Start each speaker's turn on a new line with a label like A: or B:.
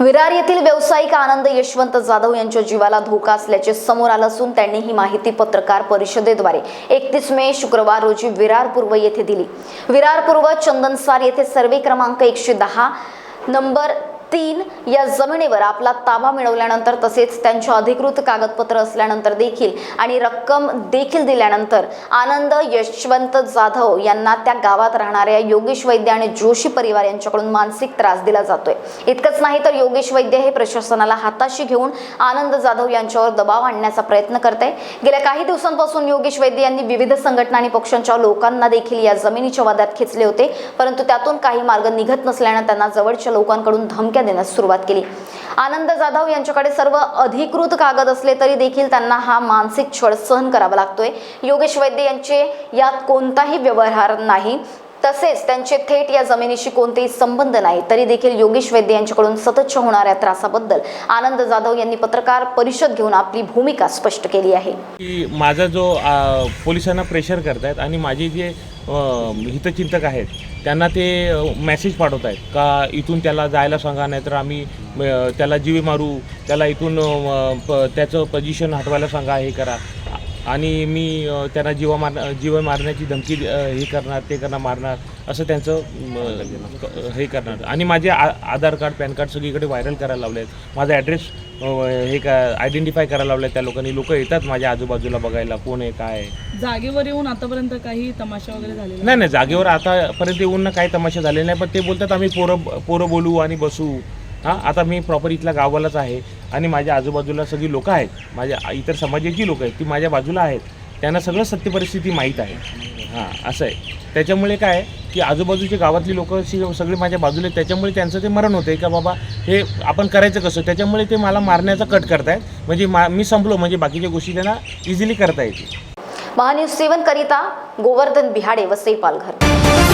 A: विरार येथील व्यावसायिक आनंद यशवंत जाधव यांच्या जीवाला धोका असल्याचे समोर आलं असून त्यांनी ही माहिती पत्रकार परिषदेद्वारे एकतीस मे शुक्रवार रोजी विरार पूर्व येथे दिली. विरार पूर्व चंदनसार येथे सर्वे क्रमांक एकशे दहा नंबर तीन या जमिनीवर आपला ताबा मिळवल्यानंतर तसेच त्यांच्या अधिकृत कागदपत्र असल्यानंतर देखील आणि रक्कम देखील दिल्यानंतर आनंद यशवंत जाधव यांना त्या गावात राहणाऱ्या योगेश वैद्य आणि जोशी परिवार यांच्याकडून मानसिक त्रास दिला जातोय. इतकंच नाही तर योगेश वैद्य हे प्रशासनाला हाताशी घेऊन आनंद जाधव यांच्यावर दबाव आणण्याचा प्रयत्न करत आहे गेल्या काही दिवसांपासून योगेश वैद्य यांनी विविध संघटना आणि पक्षांच्या लोकांना देखील या जमिनीच्या वादात खेचले होते. परंतु त्यातून काही मार्ग निघत नसल्यानं त्यांना जवळच्या लोकांकडून धमक्या देण्यास सुरुवात केली. आनंद जाधव यांच्याकडे सर्व अधिकृत कागद असले तरी देखील त्यांना हा मानसिक छळ सहन करावा लागतोय. योगेश वैद्य यांचे यात कोणताही व्यवहार नाही. तसेच त्यांचे थेट या जमिनीशी कोणतेही संबंध नाही. तरी देखील योगेश वैद्य यांच्याकडून सततच्या होणाऱ्या त्रासाबद्दल आनंद जाधव यांनी पत्रकार परिषद घेऊन आपली भूमिका स्पष्ट केली आहे.
B: की माझा जो पोलिसांना प्रेशर करतायत आणि माझी जे हितचिंतक आहेत. त्यांना ते मेसेज पाठवत आहेत. का इथून त्याला जायला सांगा नाहीतर आम्ही त्याला जीवे मारू त्याला इथून प- त्याचं पोजिशन हटवायला सांगा हे करा. आणि मी त्यांना जीवा मार जीवन मारण्याची धमकी हे करणार ते करणार मारणार असं त्यांचं हे करणार. आणि माझे आ आधार कार्ड पॅन कार्ड सगळीकडे व्हायरल करायला लावले आहेत. माझा ॲड्रेस हे का आयडेंटिफाय करायला लावले त्या लोकांनी. लोक येतात माझ्या आजूबाजूला बघायला कोण आहे काय आहे.
C: जागेवर येऊन आतापर्यंत काही तमाशा वगैरे झालेला
B: नाही? नाही जागेवर आतापर्यंत येऊन ना काही तमाशा झाले नाही पण ते बोलतात आम्ही पोरं पोरं बोलू आणि बसू. हां आता मी प्रॉपर इथल्या गावालाच आहे. आणि माझ्या आजूबाजूला सगळी लोकं आहेत माझ्या इतर समाजाची लोकं आहेत ती माझ्या बाजूला आहेत त्यांना सगळं सत्य परिस्थिती माहीत आहे. हां असं आहे. त्याच्यामुळे काय आहे की आजूबाजूची गावातली लोक सगळे माझ्या बाजूला आहेत त्याच्यामुळे त्यांचं ते मरण होतं आहे का बाबा हे आपण करायचं कसं? त्याच्यामुळे ते मला मारण्याचा कट करतायत. म्हणजे मा मी संपलो म्हणजे बाकीच्या गोष्टी त्यांना इझिली करता येतील.
A: महान्यूज सेवन करिता गोवर्धन बिहाडे व पालघर